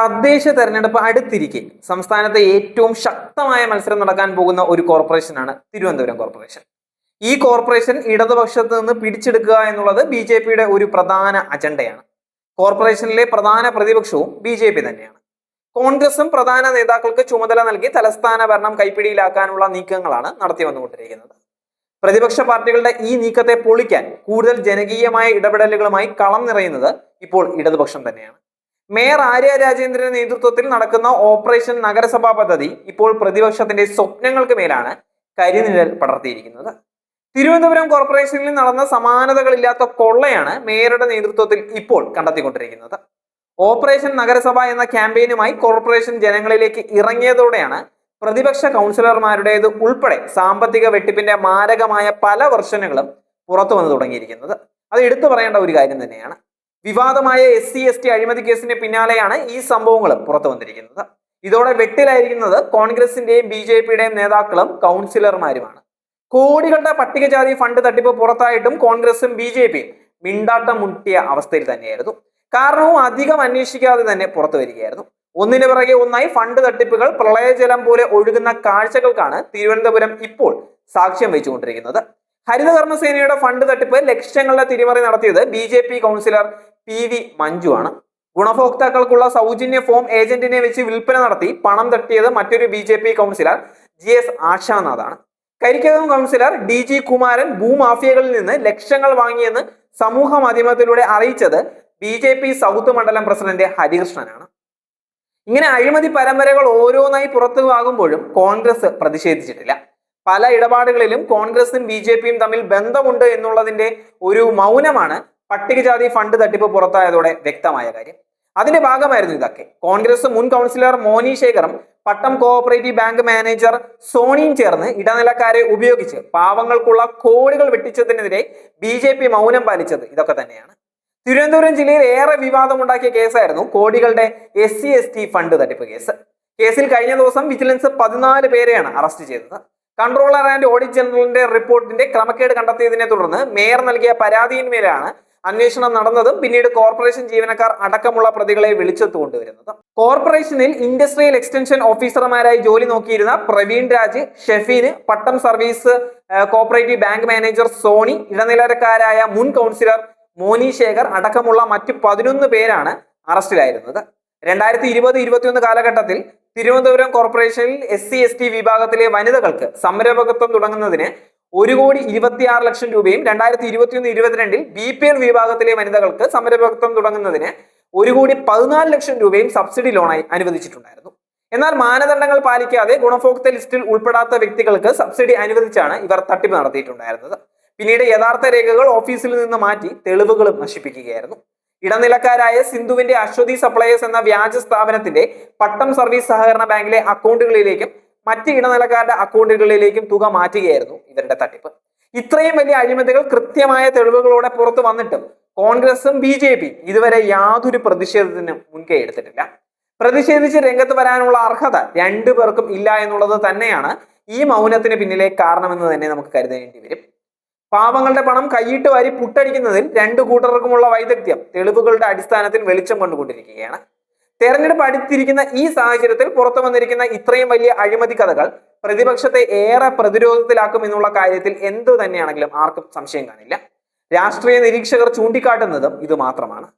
തദ്ദേശ തെരഞ്ഞെടുപ്പ് അടുത്തിരിക്കെ സംസ്ഥാനത്തെ ഏറ്റവും ശക്തമായ മത്സരം നടക്കാൻ പോകുന്ന ഒരു കോർപ്പറേഷനാണ് തിരുവനന്തപുരം കോർപ്പറേഷൻ ഈ കോർപ്പറേഷൻ ഇടതുപക്ഷത്ത് നിന്ന് പിടിച്ചെടുക്കുക എന്നുള്ളത് ബി ജെ പിയുടെ ഒരു പ്രധാന അജണ്ടയാണ്. കോർപ്പറേഷനിലെ പ്രധാന പ്രതിപക്ഷവും ബി ജെ പി തന്നെയാണ്. കോൺഗ്രസും പ്രധാന നേതാക്കൾക്ക് ചുമതല നൽകി തലസ്ഥാന ഭരണം കൈപ്പിടിയിലാക്കാനുള്ള നീക്കങ്ങളാണ് നടത്തി വന്നുകൊണ്ടിരിക്കുന്നത്. പ്രതിപക്ഷ പാർട്ടികളുടെ ഈ നീക്കത്തെ പൊളിക്കാൻ കൂടുതൽ ജനകീയമായ ഇടപെടലുകളുമായി കളം നിറയുന്നത് ഇപ്പോൾ ഇടതുപക്ഷം തന്നെയാണ്. മേയർ ആര്യ രാജേന്ദ്രന്റെ നേതൃത്വത്തിൽ നടക്കുന്ന ഓപ്പറേഷൻ നഗരസഭാ പദ്ധതി ഇപ്പോൾ പ്രതിപക്ഷത്തിന്റെ സ്വപ്നങ്ങൾക്ക് മേലാണ് കരിനിഴൽ പടർത്തിയിരിക്കുന്നത്. തിരുവനന്തപുരം കോർപ്പറേഷനിൽ നടന്ന സമാനതകളില്ലാത്ത കൊള്ളയാണ് മേയറുടെ നേതൃത്വത്തിൽ ഇപ്പോൾ കണ്ടെത്തിക്കൊണ്ടിരിക്കുന്നത്. ഓപ്പറേഷൻ നഗരസഭ എന്ന ക്യാമ്പയിനുമായി കോർപ്പറേഷൻ ജനങ്ങളിലേക്ക് ഇറങ്ങിയതോടെയാണ് പ്രതിപക്ഷ കൗൺസിലർമാരുടേത് ഉൾപ്പെടെ സാമ്പത്തിക വെട്ടിപ്പിന്റെ മാരകമായ പല വെർഷനുകളും പുറത്തു വന്നു തുടങ്ങിയിരിക്കുന്നത്. അത് എടുത്തു പറയേണ്ട ഒരു കാര്യം തന്നെയാണ്. വിവാദമായ എസ് സി എസ് ടി അഴിമതി കേസിന്റെ പിന്നാലെയാണ് ഈ സംഭവങ്ങൾ പുറത്തു വന്നിരിക്കുന്നത്. ഇതോടെ വെട്ടിലായിരിക്കുന്നത് കോൺഗ്രസിന്റെയും ബി ജെ പിയുടെയും നേതാക്കളും കൗൺസിലർമാരുമാണ്. കോടികളുടെ പട്ടികജാതി ഫണ്ട് തട്ടിപ്പ് പുറത്തായിട്ടും കോൺഗ്രസും ബി ജെ പിയും മിണ്ടാട്ടം മുട്ടിയ അവസ്ഥയിൽ തന്നെയായിരുന്നു. കാരണവും അധികം അന്വേഷിക്കാതെ തന്നെ പുറത്തു വരികയായിരുന്നു. ഒന്നിനു പിറകെ ഒന്നായി ഫണ്ട് തട്ടിപ്പുകൾ പ്രളയജലം പോലെ ഒഴുകുന്ന കാഴ്ചകൾക്കാണ് തിരുവനന്തപുരം ഇപ്പോൾ സാക്ഷ്യം വഹിച്ചുകൊണ്ടിരിക്കുന്നത് ഹരിതകർമ്മസേനയുടെ ഫണ്ട് തട്ടിപ്പ് ലക്ഷങ്ങളുടെ തിരിമറി നടത്തിയത് B J P councillor P V Manju ആണ് ഗുണഭോക്താക്കൾക്കുള്ള സൗജന്യ ഫോം ഏജന്റിനെ വെച്ച് വിൽപ്പന നടത്തി പണം തട്ടിയത് മറ്റൊരു B J P councillor G S ആശാനാഥാണ്. Karikkakam councillor D G Kumaran ഭൂമാഫിയകളിൽ നിന്ന് ലക്ഷങ്ങൾ വാങ്ങിയെന്ന് സമൂഹ മാധ്യമത്തിലൂടെ അറിയിച്ചത് ബി ജെ പി സൗത്ത് മണ്ഡലം പ്രസിഡന്റ് ഹരികൃഷ്ണനാണ്. ഇങ്ങനെ അഴിമതി പരമ്പരകൾ ഓരോന്നായി പുറത്തുവാകുമ്പോഴും കോൺഗ്രസ് പ്രതിഷേധിച്ചിട്ടില്ല. പല ഇടപാടുകളിലും കോൺഗ്രസും ബി ജെ പിയും തമ്മിൽ ബന്ധമുണ്ട് എന്നുള്ളതിന്റെ ഒരു മൗനമാണ് പട്ടികജാതി ഫണ്ട് തട്ടിപ്പ് പുറത്തായതോടെ വ്യക്തമായ കാര്യം. അതിന്റെ ഭാഗമായിരുന്നു ഇതൊക്കെ. കോൺഗ്രസ് മുൻ കൗൺസിലർ മോനി ശേഖറും പട്ടം കോഓപ്പറേറ്റീവ് ബാങ്ക് മാനേജർ സോണിയും ചേർന്ന് ഇടനിലക്കാരെ ഉപയോഗിച്ച് പാവങ്ങൾക്കുള്ള കോടികൾ വെട്ടിച്ചതിനെതിരെ ബി മൗനം പാലിച്ചത് ഇതൊക്കെ തന്നെയാണ്. തിരുവനന്തപുരം ജില്ലയിൽ ഏറെ വിവാദമുണ്ടാക്കിയ കേസായിരുന്നു കോടികളുടെ S C S T fund തട്ടിപ്പ് കേസ്. കേസിൽ കഴിഞ്ഞ ദിവസം വിജിലൻസ് പതിനാല് പേരെയാണ് അറസ്റ്റ് ചെയ്തത്. കൺട്രോളർ ആൻഡ് ഓഡിറ്റ് ജനറലിന്റെ റിപ്പോർട്ടിന്റെ ക്രമക്കേട് കണ്ടെത്തിയതിനെ തുടർന്ന് മേയർ നൽകിയ പരാതിയിന്മേലാണ് അന്വേഷണം നടന്നതും പിന്നീട് കോർപ്പറേഷൻ ജീവനക്കാർ അടക്കമുള്ള പ്രതികളെ വിളിച്ചെത്തു കൊണ്ടുവരുന്നത്. കോർപ്പറേഷനിൽ ഇൻഡസ്ട്രിയൽ എക്സ്റ്റൻഷൻ ഓഫീസർമാരായി ജോലി നോക്കിയിരുന്ന Praveen Raj ഷെഫീന് Pattom service cooperative bank manager Soni ഇടനിലക്കാരായ മുൻ കൗൺസിലർ മോനി ശേഖർ അടക്കമുള്ള മറ്റ് പതിനൊന്ന് പേരാണ് അറസ്റ്റിലായിരുന്നത്. രണ്ടായിരത്തി ഇരുപത് ഇരുപത്തിയൊന്ന് കാലഘട്ടത്തിൽ തിരുവനന്തപുരം കോർപ്പറേഷനിൽ എസ് സി എസ് ടി വിഭാഗത്തിലെ വനിതകൾക്ക് സംരംഭകത്വം തുടങ്ങുന്നതിന് ഒരു കോടി ഇരുപത്തിയാറ് ലക്ഷം രൂപയും രണ്ടായിരത്തി ഇരുപത്തിയൊന്ന് ഇരുപത്തിരണ്ടിൽ ബി പി എൽ വിഭാഗത്തിലെ വനിതകൾക്ക് സംരംഭകത്വം തുടങ്ങുന്നതിന് ഒരു കോടി പതിനാല് ലക്ഷം രൂപയും സബ്സിഡി ലോണായി അനുവദിച്ചിട്ടുണ്ടായിരുന്നു. എന്നാൽ മാനദണ്ഡങ്ങൾ പാലിക്കാതെ ഗുണഭോക്തൃ ലിസ്റ്റിൽ ഉൾപ്പെടാത്ത വ്യക്തികൾക്ക് സബ്സിഡി അനുവദിച്ചാണ് ഇവർ തട്ടിപ്പ് നടത്തിയിട്ടുണ്ടായിരുന്നത്. പിന്നീട് യഥാർത്ഥ രേഖകൾ ഓഫീസിൽ നിന്ന് മാറ്റി തെളിവുകളും നശിപ്പിക്കുകയായിരുന്നു. ഇടനിലക്കാരായ സിന്ധുവിന്റെ അശ്വതി സപ്ലയേഴ്സ് എന്ന വ്യാജ സ്ഥാപനത്തിന്റെ പട്ടം സർവീസ് സഹകരണ ബാങ്കിലെ അക്കൗണ്ടുകളിലേക്കും മറ്റ് ഇടനിലക്കാരുടെ അക്കൗണ്ടുകളിലേക്കും തുക മാറ്റുകയായിരുന്നു ഇവരുടെ തട്ടിപ്പ്. ഇത്രയും വലിയ അഴിമതികൾ കൃത്യമായ തെളിവുകളോടെ പുറത്തു വന്നിട്ടും കോൺഗ്രസും ബി ജെ പിയും ഇതുവരെ യാതൊരു പ്രതിഷേധത്തിനും മുൻകൈ എടുത്തിട്ടില്ല. പ്രതിഷേധിച്ച് രംഗത്ത് വരാനുള്ള അർഹത രണ്ടു പേർക്കും ഇല്ല എന്നുള്ളത് തന്നെയാണ് ഈ മൗനത്തിന് പിന്നിലെ കാരണമെന്ന് തന്നെ നമുക്ക് കരുതേണ്ടി വരും. പാവങ്ങളുടെ പണം കൈയിട്ട് വാരി പുട്ടടിക്കുന്നതിൽ രണ്ടു കൂട്ടർക്കുമുള്ള വൈദഗ്ധ്യം തെളിവുകളുടെ അടിസ്ഥാനത്തിൽ വെളിച്ചം കൊണ്ടുകൊണ്ടിരിക്കുകയാണ്. തെരഞ്ഞെടുപ്പ് അടുത്തിരിക്കുന്ന ഈ സാഹചര്യത്തിൽ പുറത്തു വന്നിരിക്കുന്ന ഇത്രയും വലിയ അഴിമതി കഥകൾ പ്രതിപക്ഷത്തെ ഏറെ പ്രതിരോധത്തിലാക്കും എന്നുള്ള കാര്യത്തിൽ എന്തു തന്നെയാണെങ്കിലും ആർക്കും സംശയം കാണില്ല. രാഷ്ട്രീയ നിരീക്ഷകർ ചൂണ്ടിക്കാട്ടുന്നതും ഇത് മാത്രമാണ്